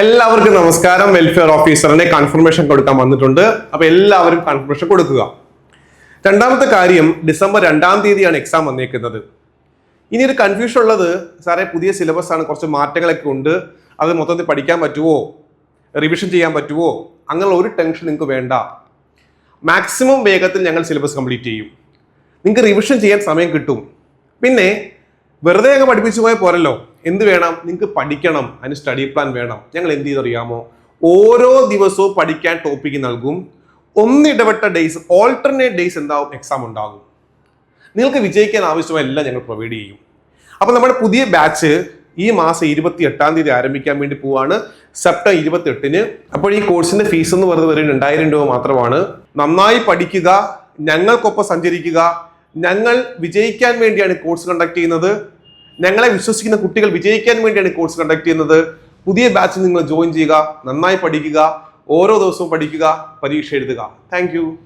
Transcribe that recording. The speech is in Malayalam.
എല്ലാവർക്കും നമസ്കാരം. വെൽഫെയർ ഓഫീസറിനെ കൺഫർമേഷൻ കൊടുക്കാൻ വന്നിട്ടുണ്ട്. അപ്പൊ എല്ലാവരും കൺഫർമേഷൻ കൊടുക്കുക. രണ്ടാമത്തെ കാര്യം ഡിസംബർ രണ്ടാം തീയതിയാണ് എക്സാം വന്നേക്കുന്നത്. ഇനി ഒരു കൺഫ്യൂഷൻ ഉള്ളത് സാറേ പുതിയ സിലബസ് ആണ് കുറച്ച് മാറ്റങ്ങളൊക്കെ ഉണ്ട്. അത് മൊത്തത്തിൽ പഠിക്കാൻ പറ്റുമോ റിവിഷൻ ചെയ്യാൻ പറ്റുമോ അങ്ങനെയുള്ള ഒരു ടെൻഷൻ നിങ്ങൾക്ക് വേണ്ട. മാക്സിമം വേഗത്തിൽ ഞങ്ങൾ സിലബസ് കംപ്ലീറ്റ് ചെയ്യും. നിങ്ങൾക്ക് റിവിഷൻ ചെയ്യാൻ സമയം കിട്ടും. പിന്നെ വെറുതെ അങ്ങ് പഠിപ്പിച്ചു പോയാൽ പോരല്ലോ. എന്ത് വേണം? നിങ്ങൾക്ക് പഠിക്കണം. അതിന് സ്റ്റഡി പ്ലാൻ വേണം. ഞങ്ങൾ എന്ത് ചെയ്തറിയാമോ? ഓരോ ദിവസവും പഠിക്കാൻ ടോപ്പിക്ക് നൽകും. ഒന്നിടവട്ട ഡേയ്സ് ഓൾട്ടർനേറ്റ് ഡേയ്സ് എന്താവും? എക്സാം ഉണ്ടാകും. നിങ്ങൾക്ക് വിജയിക്കാൻ ആവശ്യമായ എല്ലാം ഞങ്ങൾ പ്രൊവൈഡ് ചെയ്യും. അപ്പോൾ നമ്മുടെ പുതിയ ബാച്ച് ഈ മാസം ഇരുപത്തി എട്ടാം തീയതി ആരംഭിക്കാൻ വേണ്ടി പോവാണ്. സെപ്റ്റംബർ ഇരുപത്തി എട്ടിന് അപ്പോൾ ഈ കോഴ്സിന്റെ ഫീസ് എന്ന് പറയുന്നത് വെറും രണ്ടായിരം രൂപ മാത്രമാണ്. നന്നായി പഠിക്കുക ഞങ്ങൾക്കൊപ്പം സഞ്ചരിക്കുക. ഞങ്ങൾ വിജയിക്കാൻ വേണ്ടിയാണ് കോഴ്സ് കണ്ടക്ട് ചെയ്യുന്നത്. ഞങ്ങളെ വിശ്വസിക്കുന്ന കുട്ടികൾ വിജയിക്കാൻ വേണ്ടിയാണ് കോഴ്സ് കണ്ടക്ട് ചെയ്യുന്നത്. പുതിയ ബാച്ചിൽ നിങ്ങൾ ജോയിൻ ചെയ്യുക നന്നായി പഠിക്കുക ഓരോ ദിവസവും പഠിക്കുക പരീക്ഷ എഴുതുക. താങ്ക്